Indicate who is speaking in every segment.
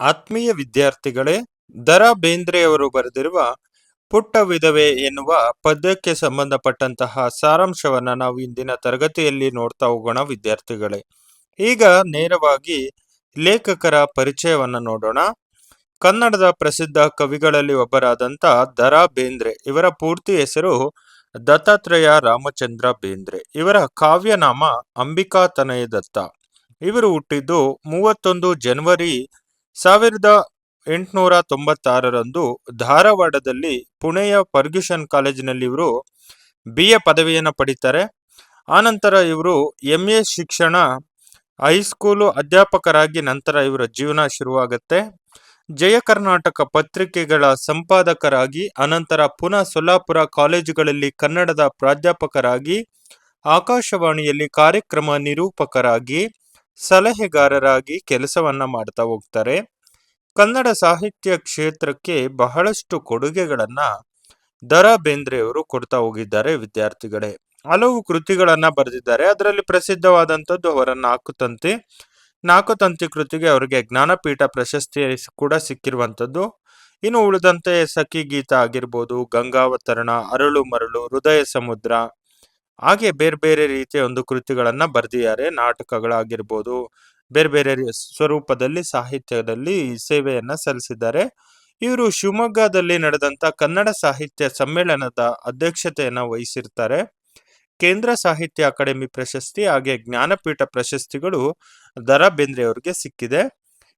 Speaker 1: ಆತ್ಮೀಯ ವಿದ್ಯಾರ್ಥಿಗಳೇ, ದರಾ ಬೇಂದ್ರೆಯವರು ಬರೆದಿರುವ ಪುಟ್ಟ ವಿಧವೆ ಎನ್ನುವ ಪದ್ಯಕ್ಕೆ ಸಂಬಂಧಪಟ್ಟಂತಹ ಸಾರಾಂಶವನ್ನ ನಾವು ಇಂದಿನ ತರಗತಿಯಲ್ಲಿ ನೋಡ್ತಾ ಹೋಗೋಣ ವಿದ್ಯಾರ್ಥಿಗಳೇ. ಈಗ ನೇರವಾಗಿ ಲೇಖಕರ ಪರಿಚಯವನ್ನ ನೋಡೋಣ. ಕನ್ನಡದ ಪ್ರಸಿದ್ಧ ಕವಿಗಳಲ್ಲಿ ಒಬ್ಬರಾದಂತ ದರಾ ಬೇಂದ್ರೆ, ಇವರ ಪೂರ್ತಿ ಹೆಸರು ದತ್ತಾತ್ರೇಯ ರಾಮಚಂದ್ರ ಬೇಂದ್ರೆ. ಇವರ ಕಾವ್ಯನಾಮ ಅಂಬಿಕಾ ತನಯ ದತ್ತ ಇವರು ಹುಟ್ಟಿದ್ದು ಮೂವತ್ತೊಂದು ಜನವರಿ ಸಾವಿರದ ಎಂಟುನೂರ ತೊಂಬತ್ತಾರರಂದು ಧಾರವಾಡದಲ್ಲಿ ಪುಣೆಯ ಫರ್ಗ್ಯೂಷನ್ ಕಾಲೇಜಿನಲ್ಲಿ ಇವರು ಬಿ ಎ ಪದವಿಯನ್ನು ಪಡೀತಾರೆ. ಆನಂತರ ಇವರು ಎಂ ಎ ಶಿಕ್ಷಣ ಹೈಸ್ಕೂಲು ಅಧ್ಯಾಪಕರಾಗಿ ನಂತರ ಇವರ ಜೀವನ ಶುರುವಾಗುತ್ತೆ. ಜಯ ಕರ್ನಾಟಕ ಪತ್ರಿಕೆಗಳ ಸಂಪಾದಕರಾಗಿ ಅನಂತರ ಪುನಃ ಸೊಲ್ಲಾಪುರ ಕಾಲೇಜುಗಳಲ್ಲಿ ಕನ್ನಡದ ಪ್ರಾಧ್ಯಾಪಕರಾಗಿ, ಆಕಾಶವಾಣಿಯಲ್ಲಿ ಕಾರ್ಯಕ್ರಮ ನಿರೂಪಕರಾಗಿ ಸಲಹೆಗಾರರಾಗಿ ಕೆಲಸವನ್ನ ಮಾಡ್ತಾ ಹೋಗ್ತಾರೆ. ಕನ್ನಡ ಸಾಹಿತ್ಯ ಕ್ಷೇತ್ರಕ್ಕೆ ಬಹಳಷ್ಟು ಕೊಡುಗೆಗಳನ್ನ ದರಾ ಬೇಂದ್ರೆಯವರು ಕೊಡ್ತಾ ಹೋಗಿದ್ದಾರೆ ವಿದ್ಯಾರ್ಥಿಗಳೇ. ಹಲವು ಕೃತಿಗಳನ್ನ ಬರೆದಿದ್ದಾರೆ. ಅದರಲ್ಲಿ ಪ್ರಸಿದ್ಧವಾದಂಥದ್ದು ಅವರ ನಾಲ್ಕು ತಂತಿ ನಾಲ್ಕು ತಂತಿ ಕೃತಿಗೆ ಅವರಿಗೆ ಜ್ಞಾನಪೀಠ ಪ್ರಶಸ್ತಿ ಕೂಡ ಸಿಕ್ಕಿರುವಂಥದ್ದು. ಇನ್ನು ಉಳಿದಂತೆ ಸಖಿ ಗೀತ ಆಗಿರ್ಬೋದು, ಗಂಗಾವತರಣ, ಅರಳು ಮರಳು, ಹೃದಯ ಸಮುದ್ರ ಹಾಗೆ ಬೇರೆ ಬೇರೆ ರೀತಿಯ ಒಂದು ಕೃತಿಗಳನ್ನ ಬರೆದಿದ್ದಾರೆ. ನಾಟಕಗಳಾಗಿರ್ಬೋದು, ಬೇರೆ ಬೇರೆ ಸ್ವರೂಪದಲ್ಲಿ, ಸಾಹಿತ್ಯದಲ್ಲಿ ಸೇವೆಯನ್ನ ಸಲ್ಲಿಸಿದ್ದಾರೆ. ಇವರು ಶಿವಮೊಗ್ಗದಲ್ಲಿ ನಡೆದಂತ ಕನ್ನಡ ಸಾಹಿತ್ಯ ಸಮ್ಮೇಳನದ ಅಧ್ಯಕ್ಷತೆಯನ್ನ ವಹಿಸಿರ್ತಾರೆ. ಕೇಂದ್ರ ಸಾಹಿತ್ಯ ಅಕಾಡೆಮಿ ಪ್ರಶಸ್ತಿ ಹಾಗೆ ಜ್ಞಾನಪೀಠ ಪ್ರಶಸ್ತಿಗಳು ದರಾ ಬೇಂದ್ರೆ ಅವರಿಗೆ ಸಿಕ್ಕಿದೆ.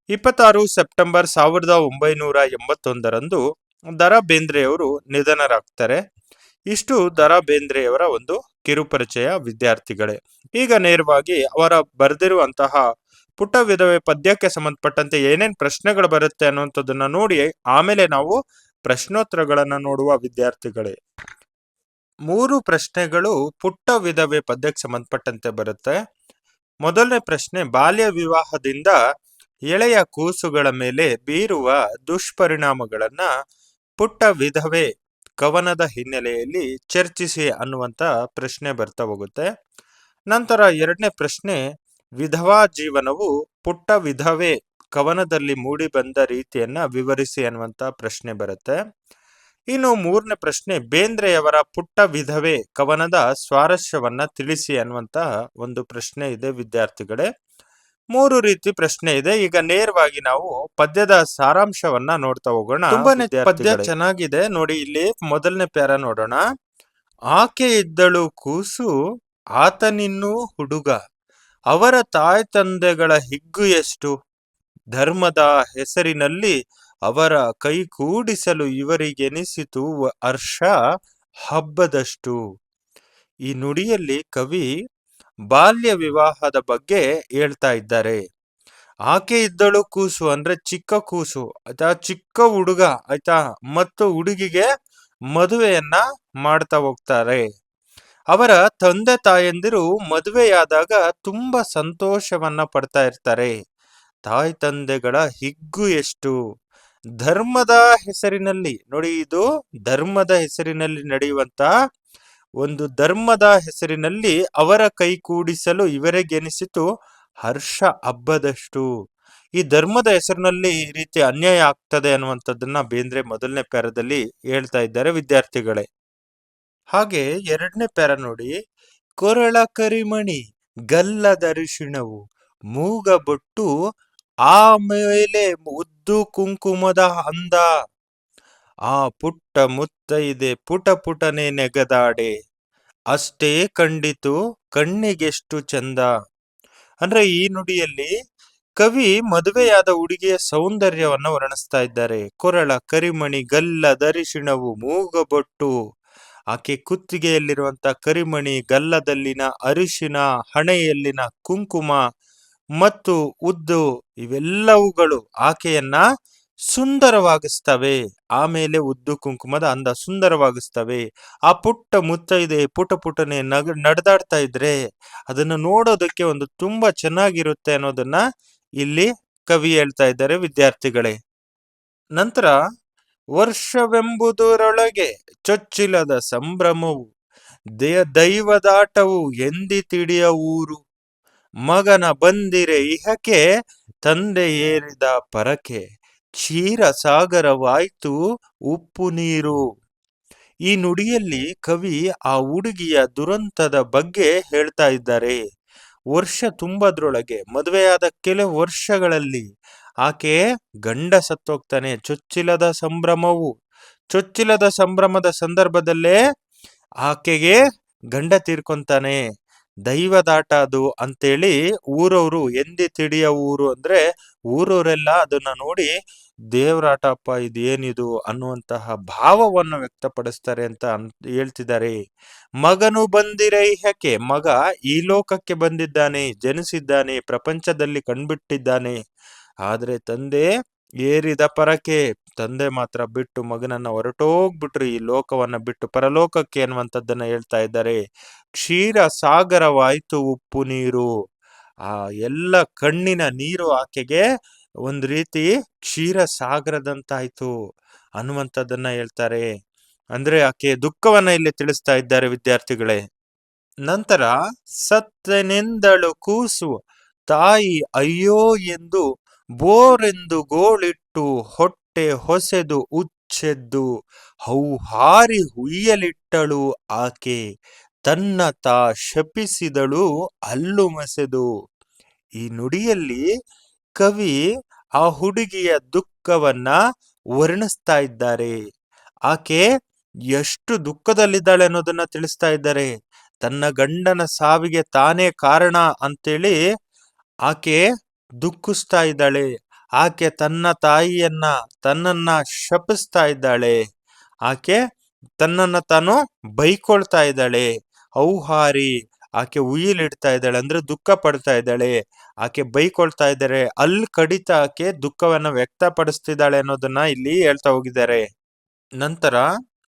Speaker 1: ಇಪ್ಪತ್ತಾರು ಸೆಪ್ಟೆಂಬರ್ ಸಾವಿರದ ಒಂಬೈನೂರ ಎಂಬತ್ತೊಂದರಂದು ದರಾ ಬೇಂದ್ರೆಯವರು ನಿಧನರಾಗ್ತಾರೆ. ಇಷ್ಟು ದರಾ ಬೇಂದ್ರೆಯವರ ಒಂದು ಕಿರುಪರಿಚಯ ವಿದ್ಯಾರ್ಥಿಗಳೇ. ಈಗ ನೇರವಾಗಿ ಅವರ ಬರೆದಿರುವಂತಹ ಪುಟ್ಟ ವಿಧವೆ ಪದ್ಯಕ್ಕೆ ಸಂಬಂಧಪಟ್ಟಂತೆ ಏನೇನು ಪ್ರಶ್ನೆಗಳು ಬರುತ್ತೆ ಅನ್ನುವಂಥದ್ದನ್ನ ನೋಡಿ ಆಮೇಲೆ ನಾವು ಪ್ರಶ್ನೋತ್ತರಗಳನ್ನ ನೋಡುವ ವಿದ್ಯಾರ್ಥಿಗಳೇ. ಮೂರು ಪ್ರಶ್ನೆಗಳು ಪುಟ್ಟ ವಿಧವೆ ಪದ್ಯಕ್ಕೆ ಸಂಬಂಧಪಟ್ಟಂತೆ ಬರುತ್ತೆ. ಮೊದಲನೇ ಪ್ರಶ್ನೆ, ಬಾಲ್ಯ ವಿವಾಹದಿಂದ ಎಳೆಯ ಕೂಸುಗಳ ಮೇಲೆ ಬೀರುವ ದುಷ್ಪರಿಣಾಮಗಳನ್ನ ಪುಟ್ಟ ವಿಧವೆ ಕವನದ ಹಿನ್ನೆಲೆಯಲ್ಲಿ ಚರ್ಚಿಸಿ ಅನ್ನುವಂತ ಪ್ರಶ್ನೆ ಬರ್ತಾ ಹೋಗುತ್ತೆ. ನಂತರ ಎರಡನೇ ಪ್ರಶ್ನೆ, ವಿಧವಾ ಜೀವನವು ಪುಟ್ಟ ವಿಧವೆ ಕವನದಲ್ಲಿ ಮೂಡಿ ಬಂದ ರೀತಿಯನ್ನ ವಿವರಿಸಿ ಅನ್ನುವಂತ ಪ್ರಶ್ನೆ ಬರುತ್ತೆ. ಇನ್ನು ಮೂರನೇ ಪ್ರಶ್ನೆ, ಬೇಂದ್ರೆಯವರ ಪುಟ್ಟ ವಿಧವೆ ಕವನದ ಸ್ವಾರಸ್ಯವನ್ನ ತಿಳಿಸಿ ಅನ್ನುವಂತಹ ಒಂದು ಪ್ರಶ್ನೆ ಇದೆ ವಿದ್ಯಾರ್ಥಿಗಳೇ. ಮೂರು ರೀತಿ ಪ್ರಶ್ನೆ ಇದೆ. ಈಗ ನೇರವಾಗಿ ನಾವು ಪದ್ಯದ ಸಾರಾಂಶವನ್ನ ನೋಡ್ತಾ ಹೋಗೋಣ. ತುಂಬಾನೇ ಪದ್ಯ ಚೆನ್ನಾಗಿದೆ. ನೋಡಿ ಇಲ್ಲಿ ಮೊದಲನೇ ಪ್ಯಾರ ನೋಡೋಣ. ಆಕೆ ಇದ್ದಳು ಕೂಸು ಆತನಿನ್ನೂ ಹುಡುಗ. ಅವರ ತಾಯಿ ತಂದೆಗಳ ಹಿಗ್ಗು ಎಷ್ಟು? ಧರ್ಮದ ಹೆಸರಿನಲ್ಲಿ ಅವರ ಕೈ ಕೂಡಿಸಲು ಇವರಿಗೆನಿಸಿತು ಹರ್ಷ ಹಬ್ಬದಷ್ಟು. ಈ ನುಡಿಯಲ್ಲಿ ಕವಿ ಬಾಲ್ಯ ವಿವಾಹದ ಬಗ್ಗೆ ಹೇಳ್ತಾ ಇದ್ದಾರೆ. ಆಕೆ ಇದ್ದಳು ಕೂಸು ಅಂದ್ರೆ ಚಿಕ್ಕ ಕೂಸು, ಆಯ್ತಾ? ಚಿಕ್ಕ ಹುಡುಗ, ಆಯ್ತಾ? ಮತ್ತು ಹುಡುಗಿಗೆ ಮದುವೆಯನ್ನ ಮಾಡ್ತಾ ಹೋಗ್ತಾರೆ. ಅವರ ತಂದೆ ತಾಯಂದಿರು ಮದುವೆಯಾದಾಗ ತುಂಬಾ ಸಂತೋಷವನ್ನ ಪಡ್ತಾ ಇರ್ತಾರೆ. ತಾಯಿ ತಂದೆಗಳ ಹಿಗ್ಗು ಎಷ್ಟು? ಧರ್ಮದ ಹೆಸರಿನಲ್ಲಿ, ನೋಡಿ, ಇದು ಧರ್ಮದ ಹೆಸರಿನಲ್ಲಿ ನಡೆಯುವಂತ ಒಂದು ಧರ್ಮದ ಹೆಸರಿನಲ್ಲಿ ಅವರ ಕೈ ಕೂಡಿಸಲು ಇವರಿಗೆನಿಸಿತು ಹರ್ಷ ಹಬ್ಬದಷ್ಟು. ಈ ಧರ್ಮದ ಹೆಸರಿನಲ್ಲಿ ಈ ರೀತಿ ಅನ್ಯಾಯ ಆಗ್ತದೆ ಅನ್ನುವಂಥದ್ದನ್ನ ಬೇಂದ್ರೆ ಮೊದಲನೇ ಪ್ಯಾರದಲ್ಲಿ ಹೇಳ್ತಾ ಇದ್ದಾರೆ ವಿದ್ಯಾರ್ಥಿಗಳೇ. ಹಾಗೆ ಎರಡನೇ ಪ್ಯಾರ ನೋಡಿ, ಕೊರಳ ಕರಿಮಣಿ ಗಲ್ಲದರಿಶಿಣವು ಮೂಗಬೊಟ್ಟು ಆಮೇಲೆ ಉದ್ದು ಕುಂಕುಮದ ಅಂದ ಆ ಪುಟ್ಟ ಮುತ್ತೈದೆ ಪುಟ ಪುಟನೆ ನೆಗದಾಡೆ. ಅಷ್ಟೇ ಕಂಡಿತು ಕಣ್ಣಿಗೆಷ್ಟು ಚಂದ. ಅಂದ್ರೆ ಈ ನುಡಿಯಲ್ಲಿ ಕವಿ ಮದುವೆಯಾದ ಹುಡುಗಿಯ ಸೌಂದರ್ಯವನ್ನ ವರ್ಣಿಸ್ತಾ ಇದ್ದಾರೆ. ಕೊರಳ, ಕರಿಮಣಿ, ಗಲ್ಲ, ದರಿಶಿಣವು, ಮೂಗಬೊಟ್ಟು. ಆಕೆ ಕುತ್ತಿಗೆಯಲ್ಲಿರುವಂತ ಕರಿಮಣಿ, ಗಲ್ಲದಲ್ಲಿನ ಅರಿಶಿನ, ಹಣೆಯಲ್ಲಿನ ಕುಂಕುಮ ಮತ್ತು ಉದ್ದು ಇವೆಲ್ಲವುಗಳು ಆಕೆಯನ್ನ ಸುಂದರವಾಗಿಸ್ತವೆ. ಆಮೇಲೆ ಉದ್ದು ಕುಂಕುಮದ ಅಂದ ಸುಂದರವಾಗಿಸ್ತವೆ. ಆ ಪುಟ್ಟ ಮುತ್ತೈದೆ, ಪುಟ ಪುಟನೆ ನಗ ನಡೆದಾಡ್ತಾ ಇದ್ರೆ ಅದನ್ನು ನೋಡೋದಕ್ಕೆ ಒಂದು ತುಂಬಾ ಚೆನ್ನಾಗಿರುತ್ತೆ ಅನ್ನೋದನ್ನ ಇಲ್ಲಿ ಕವಿ ಹೇಳ್ತಾ ಇದ್ದಾರೆ ವಿದ್ಯಾರ್ಥಿಗಳೇ. ನಂತರ, ವರ್ಷವೆಂಬುದರೊಳಗೆ ಚೊಚ್ಚಿಲದ ಸಂಭ್ರಮವು ದೇ ದೈವದಾಟವು ಎಂದಿ ತಿಳಿಯ ಊರು, ಮಗನ ಬಂದಿರೆ ಇಹಕೆ, ತಂದೆ ಏರಿದ ಪರಕೆ. ಕ್ಷೀರ ಸಾಗರವಾಯ್ತು ಉಪ್ಪು ನೀರು. ಈ ನುಡಿಯಲ್ಲಿ ಕವಿ ಆ ಹುಡುಗಿಯ ದುರಂತದ ಬಗ್ಗೆ ಹೇಳ್ತಾ ಇದ್ದಾರೆ. ವರ್ಷ ತುಂಬದ್ರೊಳಗೆ, ಮದುವೆಯಾದ ಕೆಲವು ವರ್ಷಗಳಲ್ಲಿ, ಆಕೆ ಗಂಡ ಸತ್ತೋಗ್ತಾನೆ ಚೊಚ್ಚಿಲದ ಸಂಭ್ರಮವು. ಚೊಚ್ಚಿಲದ ಸಂಭ್ರಮದ ಸಂದರ್ಭದಲ್ಲೇ ಆಕೆಗೆ ಗಂಡ ತೀರ್ಕೊಂತಾನೆ. ದೈವದಾಟ ಅದು ಅಂತೇಳಿ ಊರವರು ಎಂದಿ ತಿಳಿಯ ಊರು ಅಂದ್ರೆ ಊರವರೆಲ್ಲ ಅದನ್ನ ನೋಡಿ ದೇವರಾಟಪ್ಪ ಇದೇನಿದು ಅನ್ನುವಂತಹ ಭಾವವನ್ನು ವ್ಯಕ್ತಪಡಿಸ್ತಾರೆ ಅಂತ ಹೇಳ್ತಿದ್ದಾರೆ. ಮಗನು ಬಂದಿರೈಹ್ಯಕ್ಕೆ ಮಗ ಈ ಲೋಕಕ್ಕೆ ಬಂದಿದ್ದಾನೆ, ಜನಿಸಿದ್ದಾನೆ, ಪ್ರಪಂಚದಲ್ಲಿ ಕಣ್ಬಿಟ್ಟಿದ್ದಾನೆ ಆದ್ರೆ ತಂದೆ ಏರಿದ ಪರಕೆ ತಂದೆ ಮಾತ್ರ ಬಿಟ್ಟು ಮಗನನ್ನ ಹೊರಟೋಗ್ಬಿಟ್ರು ಈ ಲೋಕವನ್ನ ಬಿಟ್ಟು ಪರಲೋಕಕ್ಕೆ ಅನ್ನುವಂಥದ್ದನ್ನ ಹೇಳ್ತಾ ಇದ್ದಾರೆ. ಕ್ಷೀರ ಸಾಗರವಾಯ್ತು ಉಪ್ಪು ನೀರು. ಆ ಎಲ್ಲ ಕಣ್ಣಿನ ನೀರು ಆಕೆಗೆ ಒಂದ್ ರೀತಿ ಕ್ಷೀರ ಸಾಗರದಂತಾಯ್ತು ಅನ್ನುವಂಥದ್ದನ್ನ ಹೇಳ್ತಾರೆ. ಅಂದ್ರೆ ಆಕೆ ದುಃಖವನ್ನ ಇಲ್ಲಿ ತಿಳಿಸ್ತಾ ಇದ್ದಾರೆ ವಿದ್ಯಾರ್ಥಿಗಳೇ. ನಂತರ ಸತ್ತನೆಂದಳು ಕೂಸು ತಾಯಿ ಅಯ್ಯೋ ಎಂದು ಬೋರೆಂದು ಗೋಳಿಟ್ಟು ಹೊಟ್ಟೆ ಹೊಸೆದು ಉಚ್ಚೆದ್ದು ಹೌಹಾರಿ ಹುಯ್ಯಲಿಟ್ಟಳು ಆಕೆ. ತನ್ನ ತಾ ಶಪಿಸಿದಳು ಅಲ್ಲು ಮಸೆದು. ಈ ನುಡಿಯಲ್ಲಿ ಕವಿ ಆ ಹುಡುಗಿಯ ದುಃಖವನ್ನ ವರ್ಣಿಸ್ತಾ ಇದ್ದಾರೆ. ಆಕೆ ಎಷ್ಟು ದುಃಖದಲ್ಲಿದ್ದಾಳೆ ಅನ್ನೋದನ್ನ ತಿಳಿಸ್ತಾ ಇದ್ದಾರೆ. ತನ್ನ ಗಂಡನ ಸಾವಿಗೆ ತಾನೇ ಕಾರಣ ಅಂತೇಳಿ ಆಕೆ ದುಃಖಿಸ್ತಾ ಇದ್ದಾಳೆ. ಆಕೆ ತನ್ನ ತಾಯಿಯನ್ನ ತನ್ನನ್ನ ಶಪಿಸ್ತಾ ಇದ್ದಾಳೆ. ಆಕೆ ತನ್ನನ್ನ ತಾನು ಬೈಕೊಳ್ತಾ ಇದ್ದಾಳೆ. ಔಹಾರಿ ಆಕೆ ಉಯಿಲಿಡ್ತಾ ಇದ್ದಾಳೆ ಅಂದ್ರೆ ದುಃಖ ಪಡ್ತಾ ಇದ್ದಾಳೆ. ಆಕೆ ಬೈಕೊಳ್ತಾ ಇದ್ದಾರೆ. ಅಲ್ಲಿ ಕಡಿತ ಆಕೆ ದುಃಖವನ್ನ ವ್ಯಕ್ತಪಡಿಸ್ತಿದ್ದಾಳೆ ಅನ್ನೋದನ್ನ ಇಲ್ಲಿ ಹೇಳ್ತಾ ಹೋಗಿದ್ದಾರೆ. ನಂತರ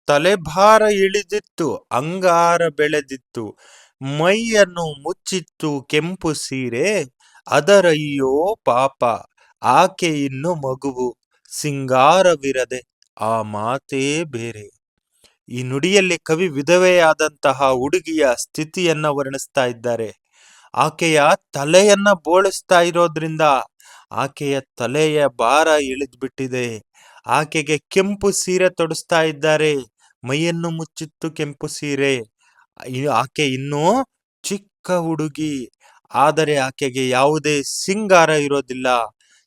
Speaker 1: ತಲೆಭಾರ ಇಳಿದಿತ್ತು, ಅಂಗಾರ ಬೆಳೆದಿತ್ತು. ಮೈಯನ್ನು ಮುಚ್ಚಿತ್ತು ಕೆಂಪು ಸೀರೆ. ಅದರಯ್ಯೋ ಪಾಪ. ಆಕೆ ಇನ್ನು ಮಗುವು ಸಿಂಗಾರವಿರದೆ ಆ ಮಾತೇ ಬೇರೆ. ಈ ನುಡಿಯಲ್ಲಿ ಕವಿ ವಿಧವೆಯಾದಂತಹ ಹುಡುಗಿಯ ಸ್ಥಿತಿಯನ್ನ ವರ್ಣಿಸ್ತಾ ಇದ್ದಾರೆ. ಆಕೆಯ ತಲೆಯನ್ನ ಬೋಳಿಸ್ತಾ ಇರೋದ್ರಿಂದ ಆಕೆಯ ತಲೆಯ ಭಾರ ಇಳಿದ್ಬಿಟ್ಟಿದೆ. ಆಕೆಗೆ ಕೆಂಪು ಸೀರೆ ತೊಡಿಸ್ತಾ ಇದ್ದಾರೆ. ಮೈಯನ್ನು ಮುಚ್ಚಿತ್ತು ಕೆಂಪು ಸೀರೆ. ಆಕೆ ಇನ್ನೂ ಚಿಕ್ಕ ಹುಡುಗಿ. ಆದರೆ ಆಕೆಗೆ ಯಾವುದೇ ಸಿಂಗಾರ ಇರೋದಿಲ್ಲ.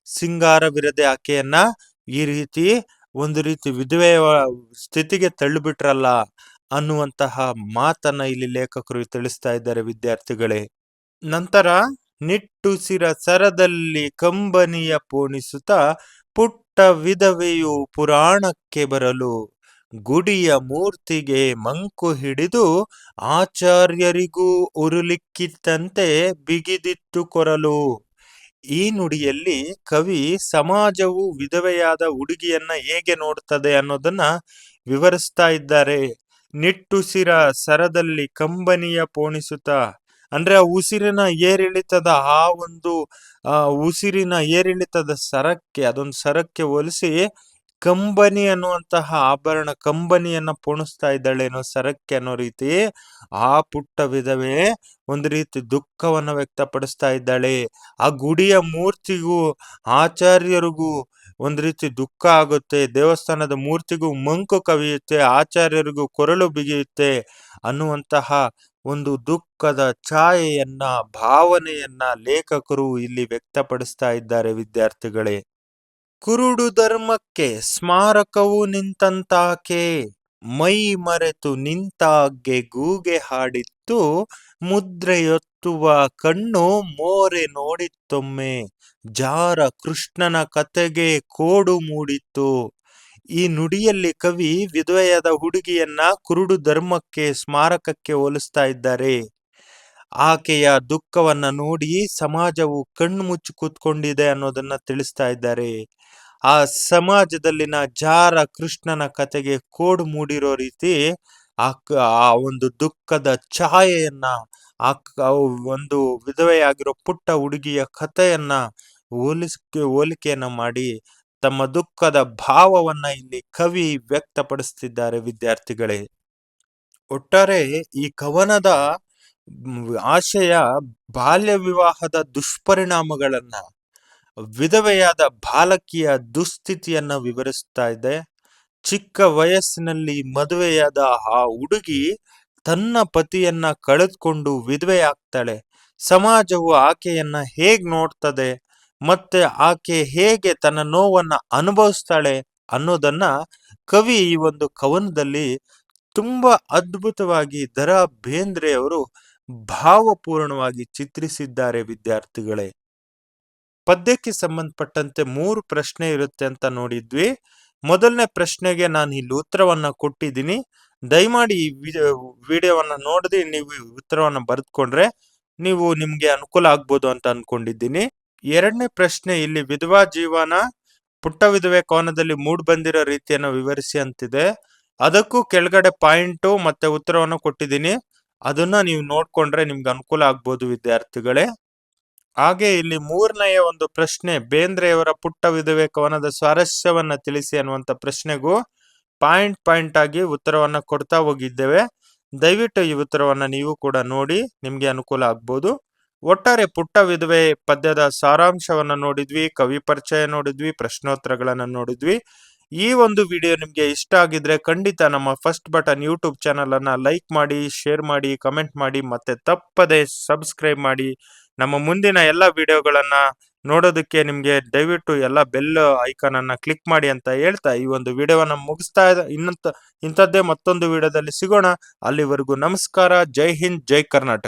Speaker 1: ಸಿಂಗಾರವಿರದೆ ಆಕೆಯನ್ನ ಈ ರೀತಿ ಒಂದು ರೀತಿ ವಿಧವೆಯ ಸ್ಥಿತಿಗೆ ತಳ್ಳಿಬಿಟ್ರಲ್ಲ ಅನ್ನುವಂತಹ ಮಾತನ್ನ ಇಲ್ಲಿ ಲೇಖಕರು ತಿಳಿಸ್ತಾ ಇದ್ದಾರೆ ವಿದ್ಯಾರ್ಥಿಗಳೇ. ನಂತರ ನಿಟ್ಟುಸಿರ ಸರದಲ್ಲಿ ಕಂಬನಿಯ ಪೋಣಿಸುತ್ತ ಪುಟ್ಟ ವಿಧವೆಯು ಪುರಾಣಕ್ಕೆ ಬರಲು ಗುಡಿಯ ಮೂರ್ತಿಗೆ ಮಂಕು ಹಿಡಿದು ಆಚಾರ್ಯರಿಗೂ ಉರುಲಿಕ್ಕಿತ್ತಂತೆ ಬಿಗಿದಿತ್ತು ಕೊರಲು. ಈ ನುಡಿಯಲ್ಲಿ ಕವಿ ಸಮಾಜವು ವಿಧವೆಯಾದ ಹುಡುಗಿಯನ್ನ ಹೇಗೆ ನೋಡ್ತದೆ ಅನ್ನೋದನ್ನ ವಿವರಿಸ್ತಾ ಇದ್ದಾರೆ. ನಿಟ್ಟುಸಿರ ಸರದಲ್ಲಿ ಕಂಬನಿಯ ಪೋಣಿಸುತ್ತ. ಅಂದ್ರೆ ಆ ಉಸಿರಿನ ಏರಿಳಿತದ ಆ ಒಂದು, ಆ ಉಸಿರಿನ ಏರಿಳಿತದ ಸರಕ್ಕೆ, ಅದೊಂದು ಸರಕ್ಕೆ ಹೋಲಿಸಿ ಕಂಬನಿ ಅನ್ನುವಂತಹ ಆಭರಣ ಕಂಬನಿಯನ್ನ ಪೋಣಿಸ್ತಾ ಇದ್ದಾಳೇನೋ ಸರಕ್ಕೆ ಅನ್ನೋ ರೀತಿ ಆ ಪುಟ್ಟ ವಿಧವೆ ಒಂದು ರೀತಿ ದುಃಖವನ್ನ ವ್ಯಕ್ತಪಡಿಸ್ತಾ ಇದ್ದಾಳೆ. ಆ ಗುಡಿಯ ಮೂರ್ತಿಗೂ ಆಚಾರ್ಯರಿಗೂ ಒಂದು ರೀತಿ ದುಃಖ ಆಗುತ್ತೆ. ದೇವಸ್ಥಾನದ ಮೂರ್ತಿಗೂ ಮಂಕು ಕವಿಯುತ್ತೆ, ಆಚಾರ್ಯರಿಗೂ ಕೊರಳು ಬಿಗಿಯುತ್ತೆ ಅನ್ನುವಂತಹ ಒಂದು ದುಃಖದ ಛಾಯೆಯನ್ನ, ಭಾವನೆಯನ್ನ ಲೇಖಕರು ಇಲ್ಲಿ ವ್ಯಕ್ತಪಡಿಸ್ತಾ ಇದ್ದಾರೆ ವಿದ್ಯಾರ್ಥಿಗಳೇ. ಕುರುಡು ಧರ್ಮಕ್ಕೆ ಸ್ಮಾರಕವು ನಿಂತಂತಾಕೆ. ಮೈ ಮರೆತು ನಿಂತಾಗ್ಗೆ ಗೂಗೆ ಹಾಡಿತ್ತು. ಮುದ್ರೆಯೊತ್ತುವ ಕಣ್ಣು ಮೋರೆ ನೋಡಿತ್ತೊಮ್ಮೆ. ಜಾರ ಕೃಷ್ಣನ ಕತೆಗೆ ಕೋಡು ಮೂಡಿತ್ತು. ಈ ನುಡಿಯಲ್ಲಿ ಕವಿ ವಿಧವೆಯಾದ ಹುಡುಗಿಯನ್ನ ಕುರುಡು ಧರ್ಮಕ್ಕೆ ಸ್ಮಾರಕಕ್ಕೆ ಹೋಲಿಸ್ತಾ ಇದ್ದಾರೆ. ಆಕೆಯ ದುಃಖವನ್ನ ನೋಡಿ ಸಮಾಜವು ಕಣ್ಣು ಮುಚ್ಚಿ ಕೂತ್ಕೊಂಡಿದೆ ಅನ್ನೋದನ್ನ ತಿಳಿಸ್ತಾ ಇದ್ದಾರೆ. ಆ ಸಮಾಜದಲ್ಲಿನ ಜಾರ ಕೃಷ್ಣನ ಕತೆಗೆ ಕೋಡು ಮೂಡಿರೋ ರೀತಿ ಆ ಒಂದು ದುಃಖದ ಛಾಯೆಯನ್ನ ಆ ಒಂದು ವಿಧವೆಯಾಗಿರೋ ಪುಟ್ಟ ಹುಡುಗಿಯ ಕಥೆಯನ್ನ ಹೋಲಿಸ್ಕೆ, ಹೋಲಿಕೆಯನ್ನ ಮಾಡಿ ತಮ್ಮ ದುಃಖದ ಭಾವವನ್ನ ಇಲ್ಲಿ ಕವಿ ವ್ಯಕ್ತಪಡಿಸ್ತಿದ್ದಾರೆ ವಿದ್ಯಾರ್ಥಿಗಳೇ. ಒಟ್ಟಾರೆ ಈ ಕವನದ ಆಶಯ ಬಾಲ್ಯ ವಿವಾಹದ ದುಷ್ಪರಿಣಾಮಗಳನ್ನ ವಿಧವೆಯಾದ ಬಾಲಕಿಯ ದುಸ್ಥಿತಿಯನ್ನ ವಿವರಿಸ್ತಾ ಇದೆ. ಚಿಕ್ಕ ವಯಸ್ಸಿನಲ್ಲಿ ಮದುವೆಯಾದ ಆ ಹುಡುಗಿ ತನ್ನ ಪತಿಯನ್ನ ಕಳೆದುಕೊಂಡು ವಿಧವೆ ಆಗ್ತಾಳೆ. ಸಮಾಜವು ಆಕೆಯನ್ನ ಹೇಗ್ ನೋಡ್ತದೆ, ಮತ್ತೆ ಆಕೆ ಹೇಗೆ ತನ್ನ ನೋವನ್ನ ಅನುಭವಿಸ್ತಾಳೆ ಅನ್ನೋದನ್ನ ಕವಿ ಈ ಒಂದು ಕವನದಲ್ಲಿ ತುಂಬಾ ಅದ್ಭುತವಾಗಿ ದರಾ ಬೇಂದ್ರೆ ಅವರು ಭಾವಪೂರ್ಣವಾಗಿ ಚಿತ್ರಿಸಿದ್ದಾರೆ ವಿದ್ಯಾರ್ಥಿಗಳೇ. ಪದ್ಯಕ್ಕೆ ಸಂಬಂಧಪಟ್ಟಂತೆ ಮೂರು ಪ್ರಶ್ನೆ ಇರುತ್ತೆ ಅಂತ ನೋಡಿದ್ವಿ. ಮೊದಲನೇ ಪ್ರಶ್ನೆಗೆ ನಾನು ಇಲ್ಲಿ ಉತ್ತರವನ್ನ ಕೊಟ್ಟಿದ್ದೀನಿ. ದಯಮಾಡಿ ಈ ವಿಡಿಯೋವನ್ನ ನೋಡದೆ ನೀವು ಉತ್ತರವನ್ನ ಬರೆದುಕೊಂಡ್ರೆ ನೀವು ನಿಮ್ಗೆ ಅನುಕೂಲ ಆಗ್ಬೋದು ಅಂತ ಅನ್ಕೊಂಡಿದ್ದೀನಿ. ಎರಡನೇ ಪ್ರಶ್ನೆ ಇಲ್ಲಿ ವಿಧವಾ ಜೀವನ ಪುಟ್ಟ ವಿಧವೆ ಕೋನದಲ್ಲಿ ಮೂಡ್ ಬಂದಿರೋ ರೀತಿಯನ್ನು ವಿವರಿಸಿ ಅಂತಿದೆ. ಅದಕ್ಕೂ ಕೆಳಗಡೆ ಪಾಯಿಂಟು ಮತ್ತೆ ಉತ್ತರವನ್ನು ಕೊಟ್ಟಿದ್ದೀನಿ. ಅದನ್ನ ನೀವು ನೋಡ್ಕೊಂಡ್ರೆ ನಿಮ್ಗೆ ಅನುಕೂಲ ಆಗ್ಬೋದು ವಿದ್ಯಾರ್ಥಿಗಳೇ. ಹಾಗೆ ಇಲ್ಲಿ ಮೂರನೆಯ ಒಂದು ಪ್ರಶ್ನೆ, ಬೇಂದ್ರೆಯವರ ಪುಟ್ಟ ವಿಧವೆ ಕವನದ ಸ್ವಾರಸ್ಯವನ್ನ ತಿಳಿಸಿ ಅನ್ನುವಂಥ ಪ್ರಶ್ನೆಗೂ ಪಾಯಿಂಟ್ ಪಾಯಿಂಟ್ ಆಗಿ ಉತ್ತರವನ್ನ ಕೊಡ್ತಾ ಹೋಗಿದ್ದೇವೆ. ದಯವಿಟ್ಟು ಈ ಉತ್ತರವನ್ನ ನೀವು ಕೂಡ ನೋಡಿ ನಿಮ್ಗೆ ಅನುಕೂಲ ಆಗ್ಬೋದು. ಒಟ್ಟಾರೆ ಪುಟ್ಟ ವಿಧವೆ ಪದ್ಯದ ಸಾರಾಂಶವನ್ನ ನೋಡಿದ್ವಿ, ಕವಿ ಪರಿಚಯ ನೋಡಿದ್ವಿ, ಪ್ರಶ್ನೋತ್ತರಗಳನ್ನ ನೋಡಿದ್ವಿ. ಈ ಒಂದು ವಿಡಿಯೋ ನಿಮಗೆ ಇಷ್ಟ ಆಗಿದ್ರೆ ಖಂಡಿತ ನಮ್ಮ ಫಸ್ಟ್ ಬಟನ್ ಯೂಟ್ಯೂಬ್ ಚಾನಲ್ ಅನ್ನ ಲೈಕ್ ಮಾಡಿ ಶೇರ್ ಮಾಡಿ ಕಮೆಂಟ್ ಮಾಡಿ, ಮತ್ತೆ ತಪ್ಪದೆ ಸಬ್ಸ್ಕ್ರೈಬ್ ಮಾಡಿ. ನಮ್ಮ ಮುಂದಿನ ಎಲ್ಲ ವಿಡಿಯೋಗಳನ್ನ ನೋಡೋದಕ್ಕೆ ನಿಮಗೆ ದಯವಿಟ್ಟು ಎಲ್ಲ ಬೆಲ್ ಐಕಾನ್ ಅನ್ನ ಕ್ಲಿಕ್ ಮಾಡಿ ಅಂತ ಹೇಳ್ತಾ ಈ ಒಂದು ವಿಡಿಯೋವನ್ನ ಮುಗಿಸ್ತಾ ಇನ್ನಂತ, ಇಂಥದ್ದೇ ಮತ್ತೊಂದು ವಿಡಿಯೋದಲ್ಲಿ ಸಿಗೋಣ. ಅಲ್ಲಿವರೆಗೂ ನಮಸ್ಕಾರ. ಜೈ ಹಿಂದ್, ಜೈ ಕರ್ನಾಟಕ.